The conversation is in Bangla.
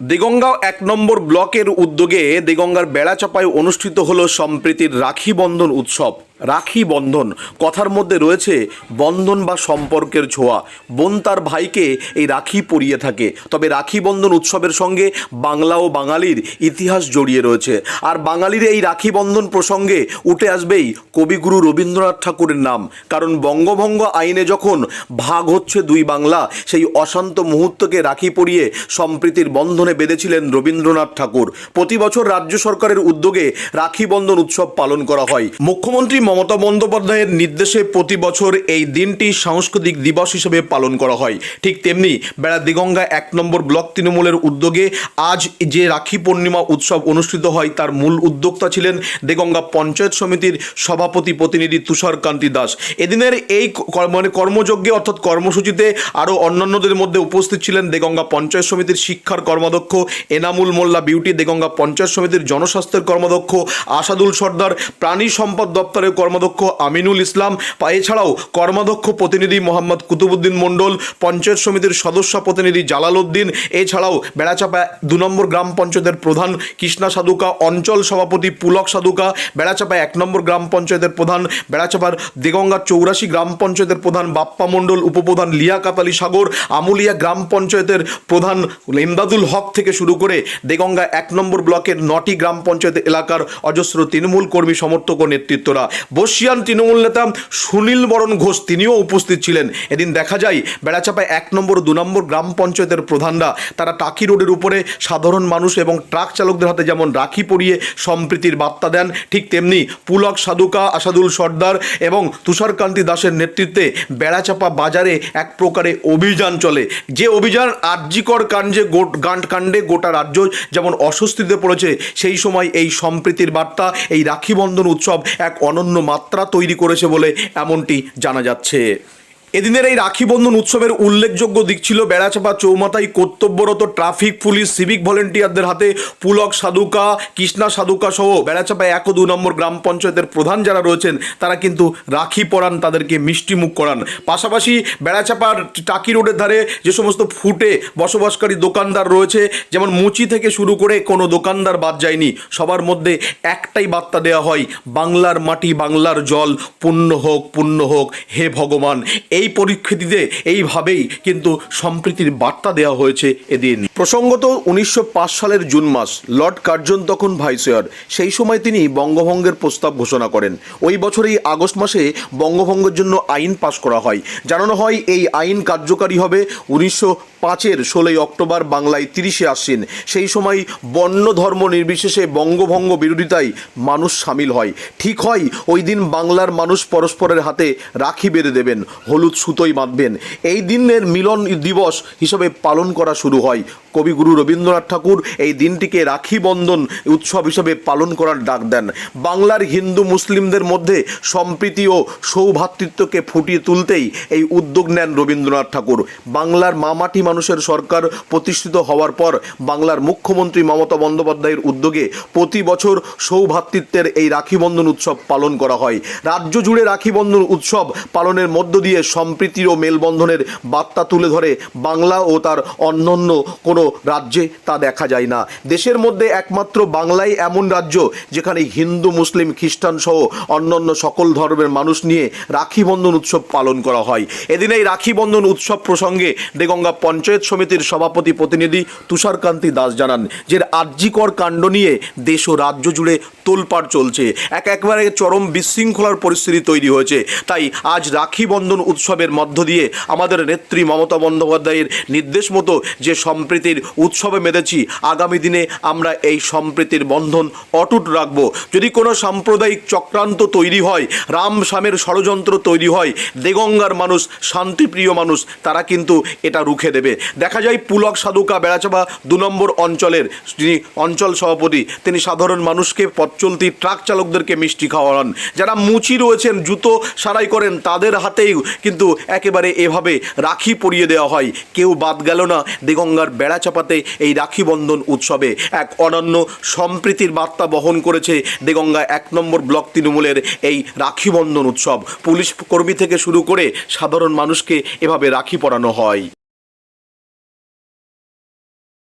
দেগঙ্গা এক নম্বর ব্লকের উদ্যোগে দেগঙ্গার বেড়াচাপায় অনুষ্ঠিত হল সম্প্রীতির রাখি বন্ধন উৎসব। রাখি বন্ধন। কথার মধ্যে রয়েছে বন্ধন বা সম্পর্কের ছোঁয়া। বোন তার ভাইকে এই রাখি পরিয়ে থাকে। তবে রাখি বন্ধন উৎসবের সঙ্গে বাংলা ও বাঙালির ইতিহাস জড়িয়ে রয়েছে। আর বাঙালির এই রাখি বন্ধন প্রসঙ্গে উঠে আসবেই কবিগুরু রবীন্দ্রনাথ ঠাকুরের নাম। কারণ বঙ্গভঙ্গ আইনে যখন ভাগ হচ্ছে দুই বাংলা, সেই অশান্ত মুহূর্তকে রাখি পরিয়ে সম্প্রীতির বন্ধনে বেঁধেছিলেন রবীন্দ্রনাথ ঠাকুর। প্রতি বছর রাজ্য সরকারের উদ্যোগে রাখি বন্ধন উৎসব পালন করা হয়। মুখ্যমন্ত্রী মমতা বন্দ্যোপাধ্যায়ের নির্দেশে প্রতি বছর এই দিনটি সাংস্কৃতিক দিবস হিসেবে পালন করা হয়। ঠিক তেমনি বেড়া দিগঙ্গা এক নম্বর ব্লক তৃণমূলের উদ্যোগে আজ যে রাখি পূর্ণিমা উৎসব অনুষ্ঠিত হয়, তার মূল উদ্যোক্তা ছিলেন দেগঙ্গা পঞ্চায়েত সমিতির সভাপতি প্রতিনিধি তুষার কান্তি দাস। এদিনের এই মানে কর্মযজ্ঞে অর্থাৎ কর্মসূচিতে আরও অন্যান্যদের মধ্যে উপস্থিত ছিলেন দেগঙ্গা পঞ্চায়েত সমিতির শিক্ষার কর্মাধ্যক্ষ এনামুল মোল্লা, বিউটি দেগঙ্গা পঞ্চায়েত সমিতির জনস্বাস্থ্যের কর্মাধ্যক্ষ আসাদুল সর্দার, প্রাণী সম্পদ দপ্তরের কর্মাধ্যক্ষ আমিনুল ইসলাম এছাড়াও কর্মাধ্যক্ষ প্রতিনিধি মোহাম্মদ কুতুবুদ্দিন মণ্ডল, পঞ্চায়েত সমিতির সদস্য প্রতিনিধি জালাল উদ্দিন, এছাড়াও বেড়াচাপা দু নম্বর গ্রাম পঞ্চায়েতের প্রধান কৃষ্ণা সাধুকা, অঞ্চল সভাপতি পুলক সাধুকা বেড়াচাপা এক নম্বর গ্রাম পঞ্চায়েতের প্রধান, বেড়াচাপার দেগঙ্গার চৌরাশি গ্রাম পঞ্চায়েতের প্রধান বাপ্পা মণ্ডল, উপপ্রধান লিয়া কাতালি সাগর, আমুলিয়া গ্রাম পঞ্চায়েতের প্রধান ইমদাদুল হক থেকে শুরু করে দেগঙ্গা এক নম্বর ব্লকের নটি গ্রাম পঞ্চায়েত এলাকার অজস্র তৃণমূল কর্মী সমর্থক ও নেতৃত্বরা। বর্ষিয়ান তৃণমূল নেতা সুনীল বরণ ঘোষ তিনিও উপস্থিত ছিলেন। এদিন দেখা যায়, বেড়াচাপায় এক নম্বর দু নম্বর গ্রাম পঞ্চায়েতের প্রধানরা তারা টাকি রোডের উপরে সাধারণ মানুষ এবং ট্রাক চালকদের হাতে যেমন রাখি পরিয়ে সম্প্রীতির বার্তা দেন, ঠিক তেমনি পুলক সাধুকা, আসাদুল সর্দার এবং তুষারকান্তি দাসের নেতৃত্বে বেড়াচাপা বাজারে এক প্রকারে অভিযান চলে। যে অভিযান আর্যিকর কাণ্ডে গোট গান্ড কাণ্ডে গোটা রাজ্য যেমন অস্বস্তিতে পড়েছে, সেই সময় এই সম্প্রীতির বার্তা, এই রাখি বন্ধন উৎসব এক অনন্য মাত্রা তৈরি করেছে বলে এমনটি জানা যাচ্ছে। এদিনের এই রাখি বন্ধন উৎসবের উল্লেখযোগ্য দিক ছিল বেড়াচাপা চৌমাথায় কর্তব্যরত ট্রাফিক পুলিশ, সিভিক ভলেন্টিয়ারদের হাতে পুলক সাধুকা, কৃষ্ণা সাধুকা সহ বেড়াচাপা এক ও দু নম্বর গ্রাম পঞ্চায়েতের প্রধান যারা রয়েছেন, তারা কিন্তু রাখি পরান, তাদেরকে মিষ্টি মুখ করান। পাশাপাশি বেড়াচাপার টাকি রোডের ধারে যে সমস্ত ফুটে বসবাসকারী দোকানদার রয়েছে, যেমন মুচি থেকে শুরু করে কোনো দোকানদার বাদ যায়নি, সবার মধ্যে একটাই বার্তা দেওয়া হয়, বাংলার মাটি, বাংলার জল, পুণ্য হোক পুণ্য হোক, হে ভগবান। এই পরিপ্রেক্ষিতে এইভাবেই কিন্তু সম্প্রীতির বার্তা দেওয়া হয়েছে এদিন। প্রসঙ্গত উনিশশো পাঁচ সালের জুন মাস, লর্ড কার্জন তখন ভাইসরয়। সেই সময় তিনি বঙ্গভঙ্গের প্রস্তাব ঘোষণা করেন। ওই বছরেই আগস্ট মাসে বঙ্গভঙ্গের জন্য আইন পাশ করা হয়। জানানো হয়, এই আইন কার্যকারী হবে উনিশশো পাঁচের ষোলোই অক্টোবর বাংলায় তিরিশে আশ্বিন। সেই সময় বর্ণ ধর্ম নির্বিশেষে বঙ্গভঙ্গ বিরোধিতায় মানুষ সামিল হয়। ঠিক হয়, ওই দিন বাংলার মানুষ পরস্পরের হাতে রাখি বেঁধে দেবেন। হলুদ সুতোই বাঁধবেন। এই দিনের মিলন দিবস হিসেবে পালন করা শুরু হয়। কবিগুরু রবীন্দ্রনাথ ঠাকুর এই দিনটিকে রাখি বন্ধন উৎসব হিসেবে পালন করার ডাক দেন। বাংলার হিন্দু মুসলিমদের মধ্যে সম্প্রীতি ও সৌভ্রাতৃত্বকে ফুটিয়ে তুলতেই এই উদ্যোগ নেন রবীন্দ্রনাথ ঠাকুর। বাংলার মামাটি মানুষের সরকার প্রতিষ্ঠিত হওয়ার পর বাংলার মুখ্যমন্ত্রী মমতা বন্দ্যোপাধ্যায়ের উদ্যোগে প্রতি বছর সৌভ্রাতৃত্বের এই রাখি বন্ধন উৎসব পালন করা হয়। রাজ্য জুড়ে রাখি বন্ধন উৎসব পালনের মধ্য দিয়ে সম্প্রীতি ও মেলবন্ধনের বার্তা তুলে ধরে বাংলা ও তার অন্যান্য কোনো রাজ্যে তা দেখা যায় না। দেশের মধ্যে একমাত্র বাংলাই এমন রাজ্য যেখানে হিন্দু, মুসলিম, খ্রিস্টান সহ অন্যান্য সকল ধর্মের মানুষ নিয়ে রাখি বন্ধন উৎসব পালন করা হয়। এদিন এই রাখি বন্ধন উৎসব প্রসঙ্গে দেগঙ্গা পঞ্চায়েত সমিতির সভাপতি প্রতিনিধি তুষারকান্তি দাস জানান যে আর্যিকর কাণ্ড নিয়ে দেশ ও রাজ্য জুড়ে তোলপাড় চলছে। এক একবারে চরম বিশৃঙ্খলার পরিস্থিতি তৈরি হয়েছে। তাই আজ রাখি বন্ধন উৎসবের মধ্য দিয়ে আমাদের নেত্রী মমতা বন্দ্যোপাধ্যায়ের নির্দেশ মতো যে সম্প্রীতির উৎসবে মেতেছি। আগামী দিনে আমরা এই সম্প্রীতির বন্ধন অটুট রাখব। যদি কোনো সাম্প্রদায়িক চক্রান্ত তৈরি হয়, রাম শামের ষড়যন্ত্র তৈরি হয়, দেগঙ্গার মানুষ, শান্তিপ্রিয় মানুষ, তারা কিন্তু এটা রুখে দেবে। দেখা যায় পুলক সাধুকা বেড়াচাপা দু নম্বর অঞ্চলের যিনি অঞ্চল সভাপতি, তিনি সাধারণ মানুষকে পথ চলতি ট্রাক চালকদেরকে মিষ্টি খাওয়ান। যারা মুচি রয়েছেন, জুতো সারাই করেন, তাদের হাতেই কিন্তু একেবারে এভাবে রাখি পরিয়ে দেওয়া হয়। কেউ বাদ গেল না, দেগঙ্গার বেড়াচাপাতে এই রাখি বন্ধন উৎসবে এক অনন্য সম্প্রীতির বার্তা বহন করেছে দেগঙ্গা এক নম্বর ব্লক তৃণমূলের এই রাখি বন্ধন উৎসব। পুলিশ কর্মী থেকে শুরু করে সাধারণ মানুষকে এভাবে রাখি পরানো হয়।